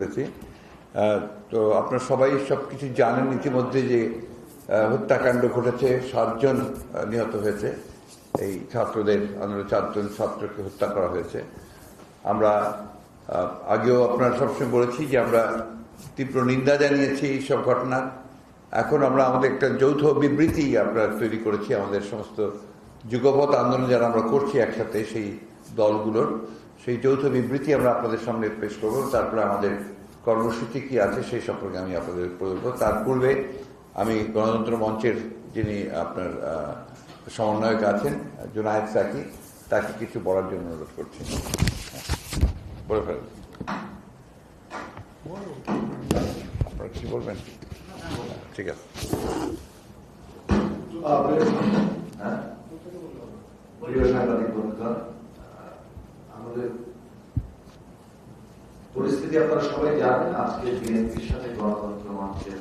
করেছি তো আপনারা সবাই সব কিছু জানেন ইতিমধ্যে যে হত্যাকাণ্ড ঘটেছে, সাতজন নিহত হয়েছে। এই ছাত্রদের আন্দোলন চারজন ছাত্রকে হত্যা করা হয়েছে। আমরা আগেও আপনারা সবসময় বলেছি যে আমরা তীব্র নিন্দা জানিয়েছি এই সব ঘটনার এখন আমরা আমাদের একটা যৌথ বিবৃতি আমরা তৈরি করেছি। আমাদের সমস্ত যুগপথ আন্দোলন যারা আমরা করছি একসাথে সেই দলগুলোর। সেই যৌথ বিবৃতি আমরা আপনাদের সামনে পেশ করব। তারপরে আমাদের কর্মসূচি কি আছে সেই সম্পর্কে আমি আপনাদের বলব। তার পূর্বে আমি গণতন্ত্র মঞ্চের যিনি আপনার সমন্বয়ক আছেন, জুনায়েদ সাকি, তাকে কিছু বলার জন্য অনুরোধ করছি। বলে ফেলেন। আপনারা বলবেন? ঠিক আছে। হ্যাঁ? সাংবাদিক বন্ধুগণ আমাদের পরিস্থিতি আপনারা সবাই জানেন আজকে বিএনপির সাথে গণতন্ত্র মঞ্চের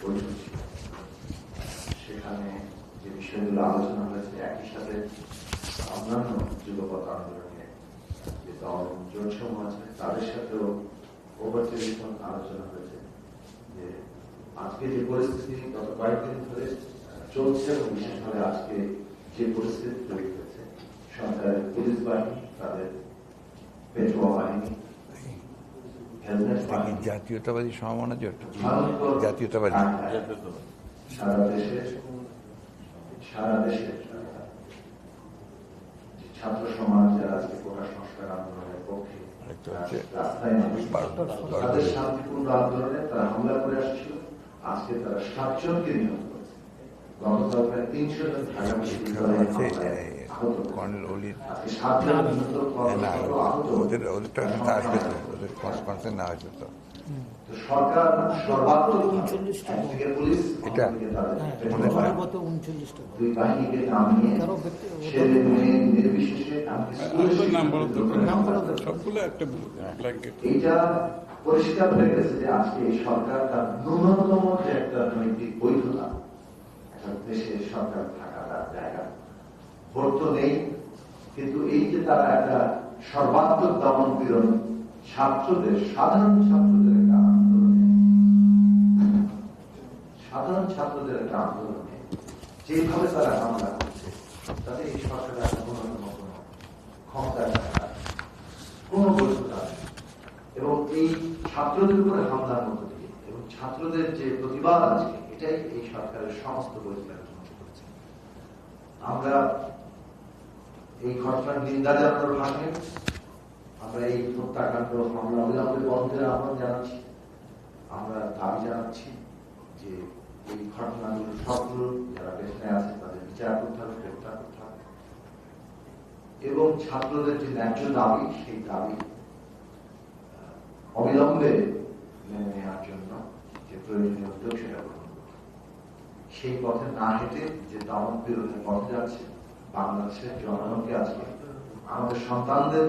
বৈঠক সেখানে যে বিষয়গুলো আলোচনা হয়েছে, একই সাথে অন্যান্য যুগপথ আন্দোলনে যে দল জোটসমূহ আছে, তাদের সাথেও ওভার আলোচনা হয়েছে যে আজকে যে পরিস্থিতি গত কয়েকদিন ধরে চলছে এবং বিশেষভাবে আজকে যে পরিস্থিতি তৈরি হয়েছে, সরকারের পুলিশ বাহিনী, তাদের পেট্রোল বাহিনী এটা কি জাতীয়তাবাদী সমমনা জোট। জাতীয়তাবাদী। সারা দেশে সারা দেশে ছাত্র সমাজ যারা আজকে কোটা সংস্কার আন্দোলনের পক্ষে আরেকটা হচ্ছে রাস্তায় নামে। বারো- বারো- তাদের শান্তিপূর্ণ আন্দোলনে তারা হামলা করে আসছিল। আজকে তারা সাতজনকে নিহত করেছে। গতকাল প্রায় তিনশো জন ঢাকা বিশ্ববিদ্যালয়ে কর্নেল অলির না ওদের ওদেরটা আসবে তো ওদের কনসার্ন না আসবে তো। এটা? হ্যাঁ। সবগুলো একটা ব্ল্যাঙ্কেট পরিষ্কার হয়ে গেছে যে আজকে এই সরকার তার ন্যূনতম যে একটা নৈতিক বৈধতা একটা দেশে সরকার থাকা তার জায়গা। ভোট নেই। কিন্তু এই যে তারা একটা সর্বাত্মক দমন পীড়ন, ছাত্রদের, সাধারণ ছাত্রদের একটা আন্দোলনে, সাধারণ ছাত্রদের একটা আন্দোলনে যেভাবে তারা হামলা করছে, তাতে এই সরকারের ন্যূনতম কোনো ক্ষমতা কোন বৈধতা এবং এই ছাত্রদের উপরে হামলার মধ্য দিয়ে, এবং ছাত্রদের যে প্রতিবাদ আছে, এটাই এই সরকারের সমস্ত বৈধতাকে আমরা এই ঘটনার নিন্দা জানানোর ভাষে আমরা এই হত্যাকাণ্ড হামলা অবিলম্বে বন্ধের আহ্বান জানাচ্ছি। আমরা দাবি জানাচ্ছি যে এই ঘটনাগুলো সবগুলো যারা পেছনে আছে তাদের বিচার করতে হবে, গ্রেপ্তার করতে হবে। এবং ছাত্রদের যে ন্যায্য দাবি, সেই দাবি অবিলম্বে মেনে নেওয়ার জন্য যে প্রয়োজনীয় উদ্যোগ সেটা গ্রহণ সেই পথে না হেঁটে যে দমন পীড়নের পথে যাচ্ছে বাংলাদেশের জনগণকে আজকে আমাদের সন্তানদের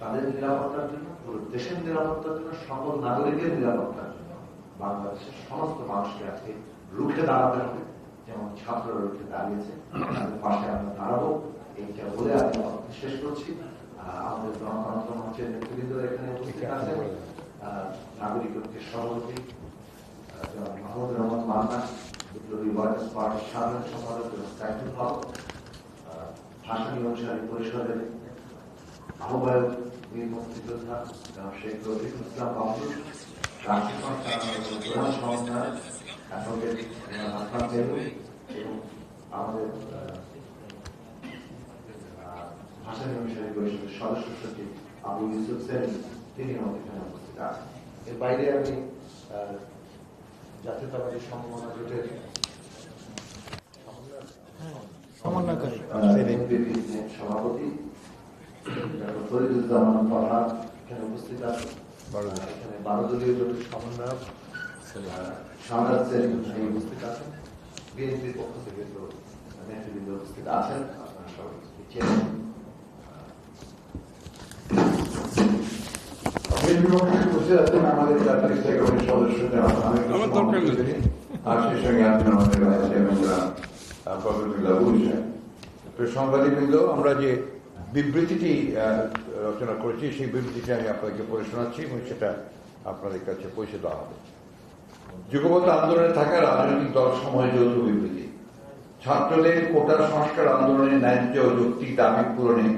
তাদের নিরাপত্তার জন্য দেশের নিরাপত্তার জন্য সকল নাগরিকের নিরাপত্তার জন্য বাংলাদেশের সমস্ত মানুষকে আজকে রুখে দাঁড়াতে হবে। যেমন ছাত্ররা রুখে দাঁড়িয়েছে তাদের পাশে আমরা দাঁড়াবো। এইটা বলে আমি শেষ করছি। আমাদের গণতন্ত্র মঞ্চের নেতৃবৃন্দ এখানে উপস্থিত আহ, নাগরিক ঐক্যের সভাপতি মাহমুদ রহমান মান্না বিপ্লবী ওয়ার্কার্স পার্টির সাধারণ সম্পাদক সাইফুল হক ভাষানী অনুসারী পরিষদের আহ্বায়ক বীর মুক্তিযোদ্ধা শেখ রফিকুল ইসলাম বেলু এবং আমাদের ভাষানী অনুসারী পরিষদের সদস্য সচিব আবু ইউসুফ তিনি আমাদের এর বাইরে আমি জাতীয়তাবাদী সম্ভাবনা জোটের সমন্বয়কারী সভাপতি ফরিদুজ্জামান ফরহাদ এখানে উপস্থিত আছেন এখানে বারো দলীয় জোটের সমন্বয়ক সামরাজ সেন উপস্থিত আছেন বিএনপির পক্ষ থেকে তো নেতৃবৃন্দ উপস্থিত আছেন আপনারা সবাই আমাদের জাতীয় সেক্রেটারির সদস্য জনাব আমির আমার হোসেন দরকার নেই। চৌধুরী। আর সেই সঙ্গে আছেন আমাদের আমরা যে বিবৃতিটি রচনা করেছি, সেই বিবৃতিটি আমি আপনাদেরকে পড়ে শোনাচ্ছি এবং সেটা আপনাদের কাছে পৌঁছে দেওয়া হবে। যুগপথ আন্দোলনে থাকা রাজনৈতিক দল সমূহের যৌথ বিবৃতি। ছাত্রদের কোটা সংস্কার আন্দোলনের ন্যায্য ও যৌক্তিক দাবি পূরণে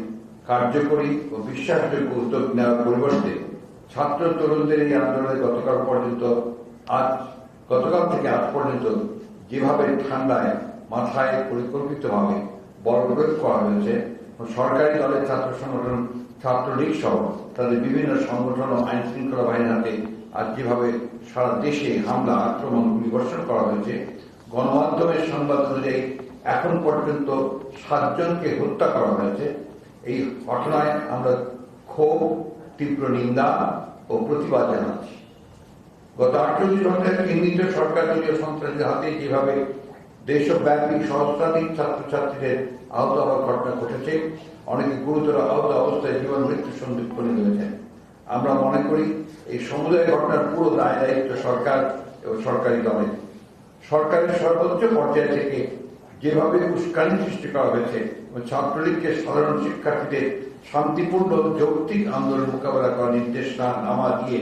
কার্যকরী ও বিশ্বাসযোগ্য উদ্যোগ নেওয়ার পরিবর্তে ছাত্র তরুণদের এই আন্দোলনে গতকাল পর্যন্ত আজ, গতকাল থেকে আজ পর্যন্ত যেভাবে ঠান্ডায় মাথায় পরিকল্পিতভাবে বল প্রয়োগ করা হয়েছে। সরকারি দলের ছাত্র সংগঠন, ছাত্রলীগ সহ তাদের বিভিন্ন সংগঠন ও আইন শৃঙ্খলা বাহিনীর হাতে আজ যেভাবে সারা দেশে হামলা, আক্রমণ পরিবর্তন করা হয়েছে, গণমাধ্যমের সংবাদ অনুযায়ী এখন পর্যন্ত সাতজনকে হত্যা করা হয়েছে। এই ঘটনায় আমরা ক্ষোভ, তীব্র নিন্দা ও প্রতিবাদ জানাচ্ছি। গত আটচল্লিশ ঘন্টায় কেন্দ্রীয় সরকার দলীয় সন্ত্রাসীদের হাতে যেভাবে দেশব্যাপী সহস্রাধিক ছাত্রছাত্রীদের আহত হওয়ার ঘটনা ঘটেছে। অনেকে গুরুতর আহত অবস্থায় জীবন মৃত্যুর সন্দিগ্ধ রয়েছেন আমরা মনে করি, এই সমুদায় ঘটনার পুরো দায় দায়িত্ব সরকার এবং সরকারি দলের। সরকারের সর্বোচ্চ পর্যায় থেকে যেভাবে উস্কানি সৃষ্টি করা হয়েছে ছাত্রলীগকে সাধারণ শিক্ষার্থীদের শান্তিপূর্ণ যৌক্তিক আন্দোলন মোকাবেলা করার নির্দেশ না নামা দিয়ে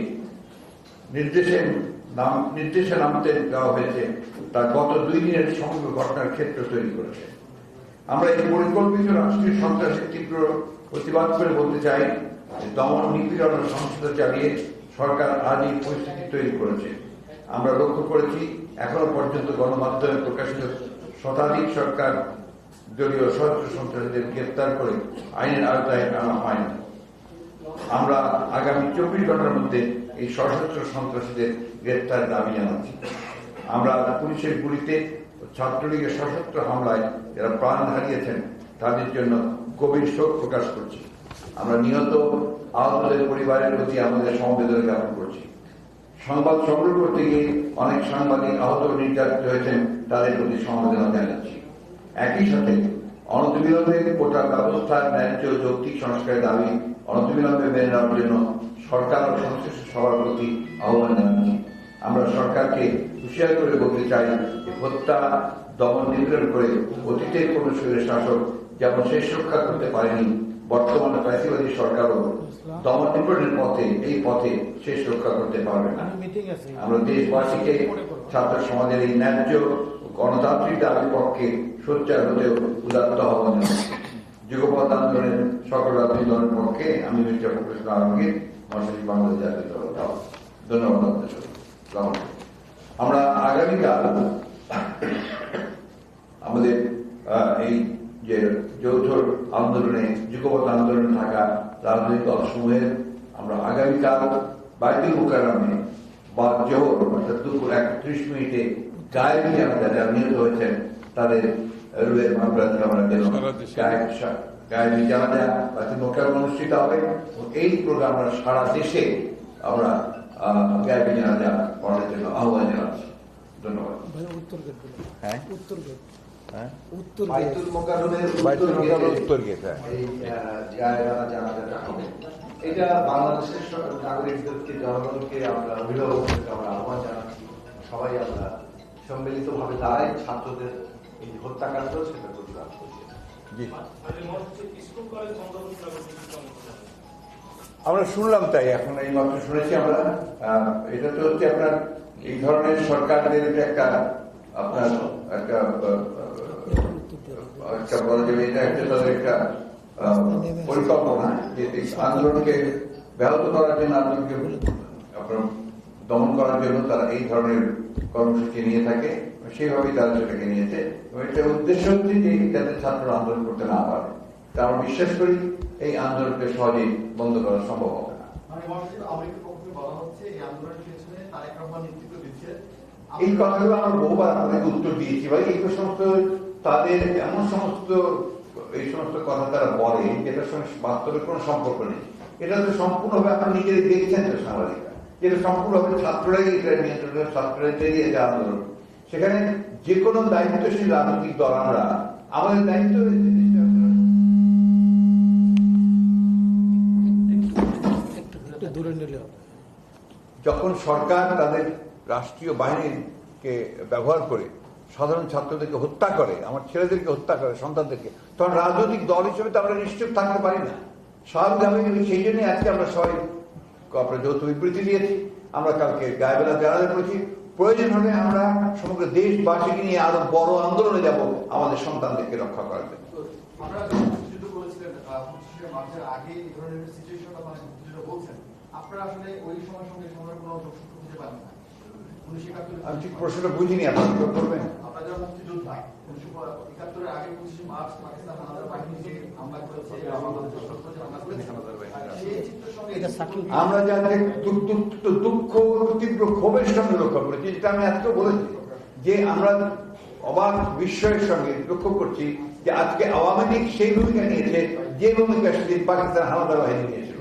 নির্দেশে নাম, নির্দেশে নামতে দেওয়া হয়েছে। তা গত দুই দিনের সমগ্র ঘটনার ক্ষেত্র তৈরি করেছে। আমরা এই পরিকল্পিত রাষ্ট্রীয় সন্ত্রাসের তীব্র প্রতিবাদ করে বলতে চাই দমন নিপীড়ন ও চালিয়ে সরকার আজ এই পরিস্থিতি তৈরি করেছে। আমরা লক্ষ্য করেছি, এখনও পর্যন্ত গণমাধ্যমে প্রকাশিত শতাধিক সরকার দলীয় সশস্ত্র সন্ত্রাসীদের গ্রেপ্তার করে আইনের আওতায় আনা হয়নি। আমরা আগামী চব্বিশ ঘণ্টার মধ্যে এই সশস্ত্র সন্ত্রাসীদের গ্রেপ্তার দাবি জানাচ্ছি। আমরা পুলিশের গুলিতে ছাত্রলীগের সশস্ত্র হামলায় যারা প্রাণ হারিয়েছেন, তাদের জন্য গভীর শোক প্রকাশ করছি। আমরা নিহত আহতদের পরিবারের প্রতি আমাদের সমবেদনা জ্ঞাপন করছি। সংবাদ সংগ্রহ করতে গিয়ে অনেক সাংবাদিক আহত নির্যাতিত হয়েছেন, তাদের প্রতি সমবেদনা জানাচ্ছি। একই সাথে অনতিবিলম্বে কোটা ব্যবস্থার ন্যায্য যৌক্তিক সংস্কারের দাবি অনতিবিলম্বে মেনে নেওয়ার জন্য সরকার ও সংশ্লিষ্ট সবার প্রতি আহ্বান জানাচ্ছি। আমরা সরকারকে হুঁশিয়ার করে বলতে চাই যে হত্যা দমন নিয়ন্ত্রণ করে অতীতের কোন শরীরের শাসক যেমন শেষ রক্ষা করতে পারেনি বর্তমানে প্রাচীবাদী সরকারও দমন নিয়ন্ত্রণের পথে এই পথে শেষ রক্ষা করতে পারবে না। আমরা দেশবাসীকে ছাত্র সমাজের এই ন্যায্য গণতান্ত্রিক দাবির পক্ষে সোচ্চার হতে উদাত্ত আহ্বান জানাচ্ছি। যুগপথ আন্দোলনের সকল দলের পক্ষে আমি মিস্টার প্রফেসর আলমগীর মহাসচিব বাংলাদেশ জাতীয় দল ধন্যবাদ। আমরা আগামীকাল আমাদের এই যে যৌথ আন্দোলনে যুগপথ আন্দোলনে থাকা রাজনৈতিক দলসমূহের আমরা আগামীকাল বাইতুল মুকাররমে বা জোহর, অর্থাৎ দুপুর একত্রিশ মিনিটে গায়েবী যারা নিহত হয়েছেন, তাদের সারা দেশে। গায়েব সা- গায়েবী জানাজা বাইতুল মুকাররমে অনুষ্ঠিত হবে এই প্রোগ্রাম আমরা সারা দেশে আমরা গায়েবী জানাজা পড়ার জন্য আহ্বান জানাচ্ছি ধন্যবাদ উত্তর গেট হ্যাঁ উত্তর হ্যাঁ হ্যাঁ। এটা বাংলাদেশের নাগরিকদেরকে জনগণকে আমরা অভিভাবকদেরকে আমরা আহ্বান জানাচ্ছি সবাই আমরা সম্মিলিতভাবে দাঁড়াই ছাত্রদের এই হত্যাকাণ্ড সেটা প্রতিবাদ করছি আমরা শুনলাম তাই এখন এই মাত্র শুনেছি আমরা। এটা তো হচ্ছে আপনার এই ধরনের সরকারদের এটা একটা আপনার একটা একটা বলা যাবে এটা একটা তাদের একটা পরিকল্পনা যে আন্দোলনকে ব্যাহত করার জন্য আন্দোলনকে আপনার দমন করার জন্য তারা এই ধরনের কর্মসূচি নিয়ে থাকে। সেইভাবেই তারা সেটাকে নিয়েছে এবং এটা উদ্দেশ্য হচ্ছে যে যাতে ছাত্র আন্দোলন করতে না পারে। তা আমরা বিশ্বাস করি এই আন্দোলনকে সহজেই বন্ধ করা সম্ভব হবে না। মানে এই কথাগুলো আমরা বহুবার আপনাকে উত্তর দিয়েছি ভাই। এই সমস্ত তাদের এমন সমস্ত এই সমস্ত কথা তারা বলে যেটার সঙ্গে বাস্তবের কোনো সম্পর্ক নেই। এটা তো সম্পূর্ণভাবে আপনার নিজেরা দেখছেন তো সাংবাদিকরা। যেটা সম্পূর্ণভাবে ছাত্ররাই এটা নিয়ন্ত্রণ ছাত্ররাই তৈরি এটা আন্দোলন। সেখানে যে কোনো দায়িত্বশীল রাজনৈতিক দল আমরা আমাদের দায়িত্ব যখন সরকার তাদের রাষ্ট্রীয় বাহিনীকে ব্যবহার করে সাধারণ ছাত্রদেরকে হত্যা করে আমার ছেলেদেরকে হত্যা করে সন্তানদেরকে তখন রাজনৈতিক দল হিসেবে তো আমরা নিশ্চুপ থাকতে পারি না। স্বাভাবিকভাবে সেই জন্যই আজকে আমরা সবাই যৌথ বিবৃতি দিয়েছি আমরা কালকে গায়েবেলা জানাতে করেছি। প্রয়োজন হলে আমরা সমগ্র দেশবাসীকে নিয়ে আরও বড় আন্দোলনে যাব আমাদের সন্তানদেরকে রক্ষা করার জন্য। মানে মুক্তিযুদ্ধ বলছেন আপনারা আসলে ওই সময় সঙ্গে কোনো যোগসূত্র না। উনিশশো আমি ঠিক প্রশ্নটা বুঝিনি আপনার করবেন? পাকিস্তান হানাদার বাহিনী হামলা করেছে আমরা যাদের দুঃখ তীব্র ক্ষোভের সঙ্গে লক্ষ্য করেছি যেটা আমি আজকে বলেছি যে আমরা অবাক বিস্ময়ের সঙ্গে লক্ষ্য করছি যে আজকে আওয়ামী লীগ সেই ভূমিকা নিয়েছে যে ভূমিকা সেদিন পাকিস্তান হানাদার বাহিনী নিয়েছিল।